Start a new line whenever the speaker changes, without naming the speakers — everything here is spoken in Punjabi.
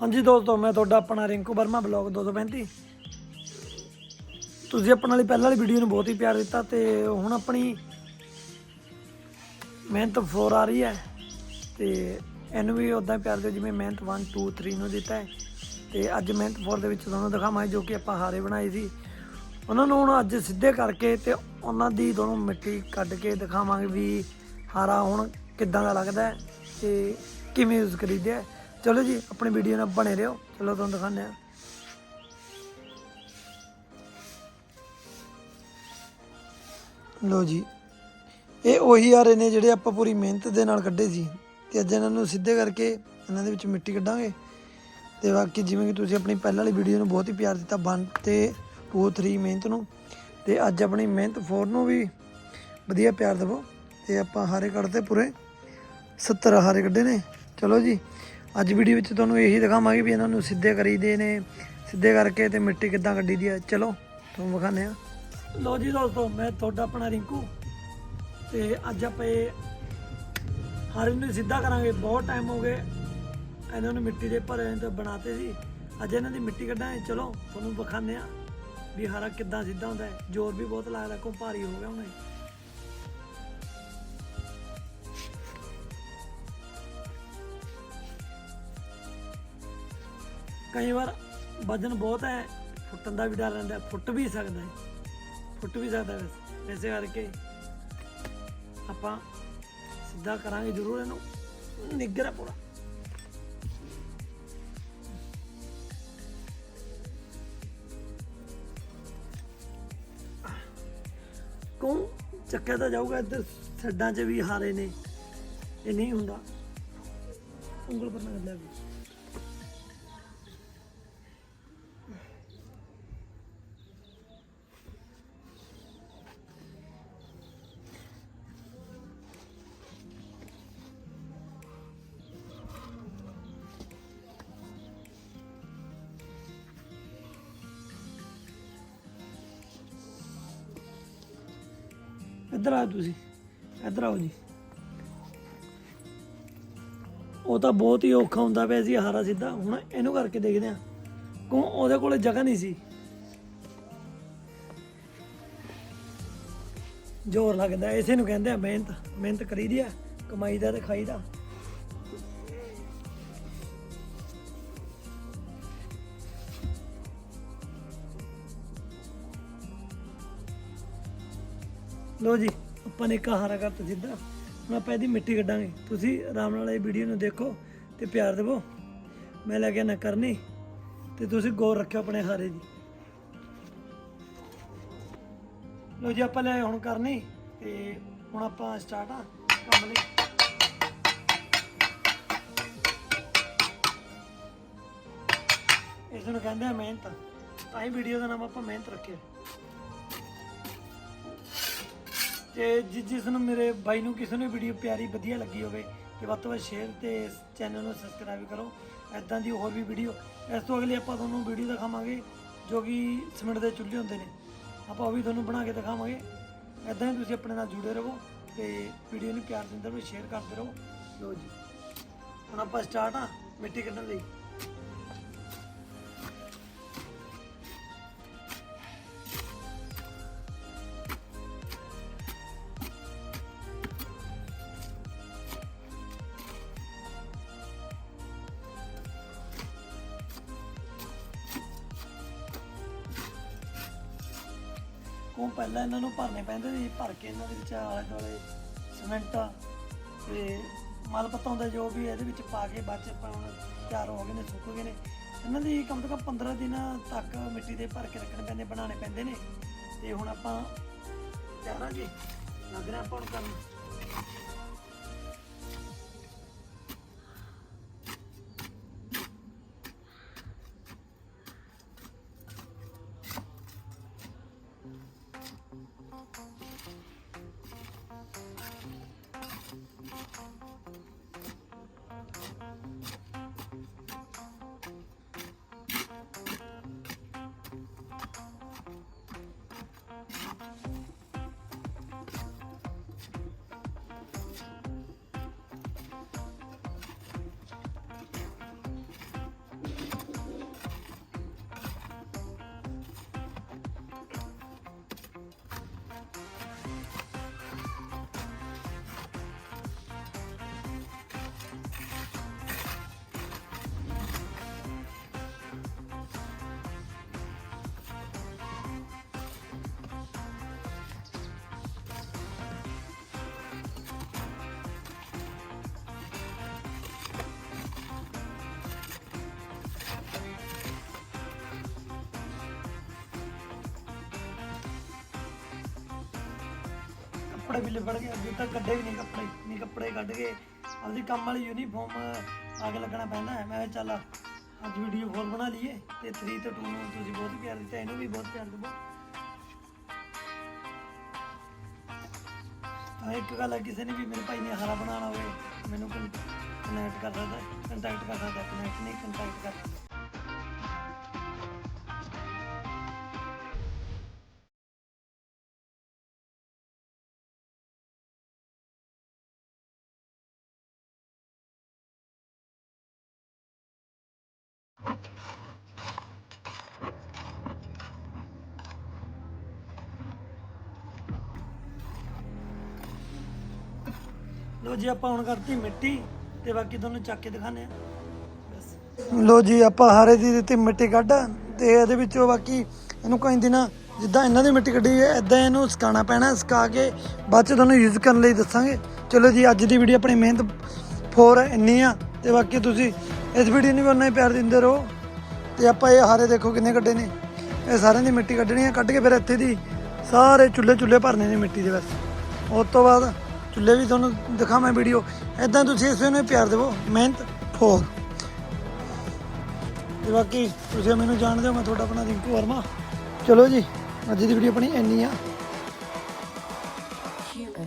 ਹਾਂਜੀ ਦੋਸਤੋ, ਮੈਂ ਤੁਹਾਡਾ ਆਪਣਾ ਰਿੰਕੂ ਵਰਮਾ ਬਲੌਗ 235 ਤੁਸੀਂ ਆਪਣਾ ਵਾਲੀ ਪਹਿਲਾਂ ਵਾਲੀ ਵੀਡੀਓ ਨੂੰ ਬਹੁਤ ਹੀ ਪਿਆਰ ਦਿੱਤਾ ਤੇ ਹੁਣ ਆਪਣੀ ਮਿਹਨਤ 4 ਆ ਰਹੀ ਹੈ ਤੇ ਇਹਨੂੰ ਵੀ ਉਦਾਂ ਪਿਆਰ ਦਿਓ ਜਿਵੇਂ ਮਿਹਨਤ 1 2 3 ਨੂੰ ਦਿੱਤਾ ਹੈ। ਤੇ ਅੱਜ ਮਿਹਨਤ 4 ਦੇ ਵਿੱਚ ਤੁਹਾਨੂੰ ਦਿਖਾਵਾਂਗੇ ਜੋ ਕਿ ਆਪਾਂ ਹਾਰੇ ਬਣਾਏ ਸੀ। ਉਹਨਾਂ ਨੂੰ ਹੁਣ ਅੱਜ ਸਿੱਧੇ ਕਰਕੇ ਤੇ ਉਹਨਾਂ ਦੀ ਦੋਨੋਂ ਮਿੱਟੀ ਕੱਢ ਕੇ ਦਿਖਾਵਾਂਗੇ ਵੀ ਹਾਰਾ ਹੁਣ ਕਿੱਦਾਂ ਦਾ ਲੱਗਦਾ ਹੈ ਤੇ ਕਿਵੇਂ ਯੂਜ਼ ਕਰੀਦਾ ਹੈ। ਚਲੋ ਜੀ, ਆਪਣੀ ਵੀਡੀਓ ਨਾਲ ਬਣੇ ਰਹੋ। ਚਲੋ, ਤੁਹਾਨੂੰ ਦਿਖਾਉਂਦੇ ਹਾਂ। ਲੋ ਜੀ। ਇਹ ਉਹੀ ਹਾਰੇ ਨੇ ਜਿਹੜੇ ਆਪਾਂ ਪੂਰੀ ਮਿਹਨਤ ਦੇ ਨਾਲ ਕੱਢੇ ਸੀ। ਤੇ ਅੱਜ ਇਹਨਾਂ ਨੂੰ ਸਿੱਧੇ ਕਰਕੇ ਇਹਨਾਂ ਦੇ ਵਿੱਚ ਮਿੱਟੀ ਕੱਢਾਂਗੇ। ਤੇ ਬਾਕੀ ਜਿਵੇਂ ਕਿ ਤੁਸੀਂ ਆਪਣੀ ਪਹਿਲਾਂ ਵਾਲੀ ਵੀਡੀਓ ਨੂੰ ਬਹੁਤ ਹੀ ਪਿਆਰ ਦਿੱਤਾ 1 ਤੇ 2 3 ਮਿਹਨਤ ਨੂੰ। ਤੇ ਅੱਜ ਆਪਣੀ ਮਿਹਨਤ 4 ਨੂੰ ਵੀ ਵਧੀਆ ਪਿਆਰ ਦਿਵੋ। ਤੇ ਆਪਾਂ ਹਾਰੇ ਕੱਢਦੇ ਪੂਰੇ। 70 ਹਾਰੇ ਕੱਢੇ ਨੇ। ਚਲੋ ਜੀ। ਅੱਜ ਵੀਡੀਓ ਵਿੱਚ ਤੁਹਾਨੂੰ ਇਹੀ ਦਿਖਾਵਾਂਗੇ ਵੀ ਇਹਨਾਂ ਨੂੰ ਸਿੱਧੇ ਕਰੀਦੇ ਨੇ, ਸਿੱਧੇ ਕਰਕੇ ਤੇ ਮਿੱਟੀ ਕਿੱਦਾਂ ਕੱਢੀ ਦੀ ਆ। ਚਲੋ, ਤੁਹਾਨੂੰ ਵਿਖਾਉਂਦੇ ਆ ਲੋ ਜੀ ਦੋਸਤੋ, ਮੈਂ ਤੁਹਾਡਾ ਆਪਣਾ ਰਿੰਕੂ ਤੇ ਅੱਜ ਆਪਾਂ ਇਹ ਹਾਰੇ ਨੂੰ ਸਿੱਧਾ ਕਰਾਂਗੇ। ਬਹੁਤ ਟਾਈਮ ਹੋ ਗਏ ਇਹਨਾਂ ਨੂੰ ਮਿੱਟੀ ਦੇ ਭਰੇ ਤੇ ਬਣਾਤੇ ਸੀ। ਅੱਜ ਇਹਨਾਂ ਦੀ ਮਿੱਟੀ ਕੱਢਾਂਗੇ। ਚਲੋ, ਤੁਹਾਨੂੰ ਵਿਖਾਉਂਦੇ ਆ ਵੀ ਹਰਾ ਕਿੱਦਾਂ ਸਿੱਧਾ ਹੁੰਦਾ ਜ਼ੋਰ ਵੀ ਬਹੁਤ ਲੱਗਦਾ ਕੋ ਭਾਰੀ ਹੋ ਗਿਆ ਹੁਣ। ਕਈ ਵਾਰ ਵਜਨ ਬਹੁਤ ਹੈ, ਫੁੱਟਣ ਦਾ ਵੀ ਡਰ ਰਹਿੰਦਾ ਫੁੱਟ ਵੀ ਸਕਦਾ ਹੈ, ਫੁੱਟ ਵੀ ਸਕਦਾ ਹੈ ਵੈਸੇ। ਇਸੇ ਕਰਕੇ ਆਪਾਂ ਸਿੱਧਾ ਕਰਾਂਗੇ ਜ਼ਰੂਰ ਇਹਨੂੰ। ਨਿੱਗਰ ਹੈ ਪੂਰਾ। ਕੌਣ ਚੱਕਿਆ ਤਾਂ ਜਾਊਗਾ ਇੱਧਰ ਛੱਡਾਂ 'ਚ ਵੀ ਹਾਰੇ ਨੇ। ਇਹ ਨਹੀਂ ਹੁੰਦਾ। ਉਂਗਲ ਪਰ ਨਾ ਲੈ ਵੀ ਇੱਧਰ ਆਓ ਤੁਸੀਂ, ਇੱਧਰ ਆਓ ਜੀ। ਉਹ ਤਾਂ ਬਹੁਤ ਹੀ ਔਖਾ ਹੁੰਦਾ ਪਿਆ ਸੀ, ਹਾਰਾ ਸਿੱਧਾ। ਹੁਣ ਇਹਨੂੰ ਕਰਕੇ ਦੇਖਦੇ ਆ ਕਿਉਂ ਉਹਦੇ ਕੋਲੇ ਜਗ੍ਹਾ ਨਹੀਂ ਸੀ? ਜ਼ੋਰ ਲੱਗਦਾ, ਇਸੇ ਨੂੰ ਕਹਿੰਦੇ ਆ ਮਿਹਨਤ। ਮਿਹਨਤ ਕਰੀਦੀ ਆ ਕਮਾਈ ਦਾ ਤੇ ਖਾਈ ਲੋ ਜੀ, ਆਪਾਂ ਨੇ ਇੱਕ ਹਾਰਾ ਕਰਤਾ ਸਿੱਧਾ। ਹੁਣ ਆਪਾਂ ਇਹਦੀ ਮਿੱਟੀ ਕੱਢਾਂਗੇ। ਤੁਸੀਂ ਆਰਾਮ ਨਾਲ ਇਹ ਵੀਡੀਓ ਨੂੰ ਦੇਖੋ ਤੇ ਪਿਆਰ ਦਿਵੋ। ਮੈਂ ਲੈ ਕੇ ਨਾ ਕਰਨੀ ਤੇ ਤੁਸੀਂ ਗੌਰ ਰੱਖਿਓ ਆਪਣੇ ਹਾਰੇ ਦੀ। ਲੋ ਜੀ, ਆਪਾਂ ਲੈ ਹੁਣ ਕਰਨੀ ਤੇ ਹੁਣ ਆਪਾਂ ਸਟਾਰਟ ਆ ਕੰਮ ਲਈ। ਇਸ ਨੂੰ ਕਹਿੰਦੇ ਆ ਮਿਹਨਤ। ਤਾਂ ਹੀ ਵੀਡੀਓ ਦਾ ਨਾਮ ਆਪਾਂ ਮਿਹਨਤ ਰੱਖਿਆ। ਤੇ ਜਿਸ ਜਿਸ ਨੂੰ ਮੇਰੇ ਬਾਈ ਨੂੰ ਕਿਸੇ ਨੂੰ ਵੀਡੀਓ ਪਿਆਰੀ, ਵਧੀਆ ਲੱਗੀ ਹੋਵੇ, ਤੇ ਵੱਧ ਤੋਂ ਵੱਧ ਸ਼ੇਅਰ ਤੇ ਚੈਨਲ ਨੂੰ ਸਬਸਕ੍ਰਾਈਬ ਕਰੋ। ਐਦਾਂ ਦੀ ਹੋਰ ਵੀ ਵੀਡੀਓ ਇਸ ਤੋਂ ਅਗਲੀ ਆਪਾਂ ਤੁਹਾਨੂੰ ਵੀਡੀਓ ਦਿਖਾਵਾਂਗੇ, ਜੋ ਕਿ ਸਿਮਟ ਦੇ ਚੁੱਲ੍ਹੇ ਹੁੰਦੇ ਨੇ। ਆਪਾਂ ਉਹ ਵੀ ਤੁਹਾਨੂੰ ਬਣਾ ਕੇ ਦਿਖਾਵਾਂਗੇ। ਐਦਾਂ ਹੀ ਤੁਸੀਂ ਆਪਣੇ ਨਾਲ ਜੁੜੇ ਰਹੋ ਤੇ ਵੀਡੀਓ ਨੂੰ ਪਿਆਰ ਦਿੰਦੇ ਰਹੋ ਸ਼ੇਅਰ ਕਰਦੇ ਰਹੋ। ਲੋ ਜੀ। ਹੁਣ ਆਪਾਂ ਸਟਾਰਟ ਆ ਮਿੱਟੀ ਕੱਢਣ ਲਈ। ਪਹਿਲਾਂ ਇਹਨਾਂ ਨੂੰ ਭਰਨੇ ਪੈਂਦੇ ਸੀ, ਭਰ ਕੇ ਇਹਨਾਂ ਦੇ ਵਿੱਚ ਆਲੇ ਦੁਆਲੇ ਸਿਮੈਂਟ ਤੇ ਮਲ ਪੱਤਾ ਹੁੰਦਾ ਜੋ ਵੀ ਇਹਦੇ ਵਿੱਚ ਪਾ ਕੇ ਬਾਅਦ ਚ ਆਪਾਂ ਹੁਣ ਤਿਆਰ ਹੋ ਗਏ ਨੇ, ਸੁੱਕ ਗਏ ਨੇ। ਇਹਨਾਂ ਦੀ ਕਮ ਤੋਂ ਕਮ 15 ਦਿਨਾਂ ਤੱਕ ਮਿੱਟੀ ਦੇ ਭਰ ਕੇ ਰੱਖਣੇ ਪੈਂਦੇ, ਬਣਾਉਣੇ ਪੈਂਦੇ ਨੇ। ਤੇ ਹੁਣ ਆਪਾਂ ਤਿਆਰ ਜੀ ਲੱਗ ਰਿਹਾ ਆਪਾਂ ਹੁਣ ਕਰਨ Thank you. ਕੱਪੜੇ ਵੀ ਲਿਬੜ ਗਏ, ਅੱਗੇ ਤੱਕ ਕੱਢੇ ਵੀ ਨਹੀਂ ਕੱਪੜੇ ਨਹੀਂ ਕੱਪੜੇ ਕੱਢ ਕੇ ਆਪਦੀ ਕੰਮ ਵਾਲੀ ਯੂਨੀਫਾਰਮ ਆ ਕੇ ਲੱਗਣਾ ਪੈਂਦਾ ਹੈ। ਮੈਂ ਕਿਹਾ ਚੱਲ ਅੱਜ ਵੀਡੀਓ ਫੋਲ ਬਣਾ ਲਈਏ ਤੇ 3 ਤੋਂ 2 ਨੂੰ ਤੁਸੀਂ ਬਹੁਤ ਪਿਆਰ ਦਿੱਤਾ, ਇਹਨੂੰ ਵੀ ਬਹੁਤ ਪਿਆਰ ਦਿਓ ਤਾਂ ਇੱਕ ਗੱਲ ਹੈ, ਕਿਸੇ ਨੇ ਵੀ ਮੇਰੇ ਭਾਈ ਨੇ ਹਰਾ ਬਣਾਉਣਾ ਹੋਵੇ, ਮੈਨੂੰ ਕਨੈਕਟ ਕਰ ਸਕਦਾ ਕੰਟੈਕਟ ਕਰ ਸਕਦਾ ਕਨੈਕਟ ਨਹੀਂ ਕੰਟੈਕਟ ਕਰ। ਸਕਦਾ ਲੋ ਜੀ, ਆਪਾਂ ਹੁਣ ਕਰਤੀ ਮਿੱਟੀ ਤੇ ਬਾਕੀ ਤੁਹਾਨੂੰ ਚੱਕ ਕੇ ਦਿਖਾਣੇ ਆ ਲੋ ਜੀ, ਆਪਾਂ ਹਾਰੇ ਦੀ ਦਿੱਤੀ ਮਿੱਟੀ ਕੱਢ ਤੇ ਇਹਦੇ ਵਿੱਚੋਂ ਬਾਕੀ ਇਹਨੂੰ ਕਈ ਦਿਨ ਜਿੱਦਾਂ ਇਹਨਾਂ ਦੀ ਮਿੱਟੀ ਕੱਢੀ ਹੈ ਇਦਾਂ ਇਹਨੂੰ ਸੁਕਾਉਣਾ ਪੈਣਾ, ਸੁਕਾ ਕੇ ਬਾਅਦ ਚ ਤੁਹਾਨੂੰ ਯੂਜ਼ ਕਰਨ ਲਈ ਦੱਸਾਂਗੇ। ਚਲੋ ਜੀ, ਅੱਜ ਦੀ ਵੀਡੀਓ ਆਪਣੀ ਮਿਹਨਤ ਫੋਰ ਇੰਨੀ ਆ ਤੇ ਬਾਕੀ ਤੁਸੀਂ ਇਸ ਵੀਡੀਓ ਨੂੰ ਵੀ ਉਨਾ ਹੀ ਪਿਆਰ ਦਿੰਦੇ ਰਹੋ। ਤੇ ਆਪਾਂ ਇਹ ਹਾਰੇ ਦੇਖੋ ਕਿੰਨੇ ਕੱਢੇ ਨੇ। ਇਹ ਸਾਰਿਆਂ ਦੀ ਮਿੱਟੀ ਕੱਢਣੀ ਆ, ਕੱਢ ਕੇ ਫਿਰ ਇੱਥੇ ਦੀ ਸਾਰੇ ਚੁੱਲ੍ਹੇ ਚੁੱਲ੍ਹੇ ਭਰਨੇ ਨੇ ਮਿੱਟੀ ਦੇ ਬਸ ਉਸ ਤੋਂ ਬਾਅਦ ਚੁੱਲ੍ਹੇ ਵੀ ਤੁਹਾਨੂੰ ਦਿਖਾਵਾਂ ਵੀਡੀਓ। ਐਦਾਂ ਤੁਸੀਂ ਇਸ ਨੂੰ ਪਿਆਰ ਦਿਵੋ, ਮਿਹਨਤ ਫੋਰ ਤੇ ਬਾਕੀ ਤੁਸੀਂ ਮੈਨੂੰ ਜਾਣਦੇ ਹੋ, ਮੈਂ ਤੁਹਾਡਾ ਆਪਣਾ ਰਿੰਕੂ ਵਰਮਾ। ਚਲੋ ਜੀ, ਅੱਜ ਦੀ ਵੀਡੀਓ ਆਪਣੀ ਇੰਨੀ ਆ।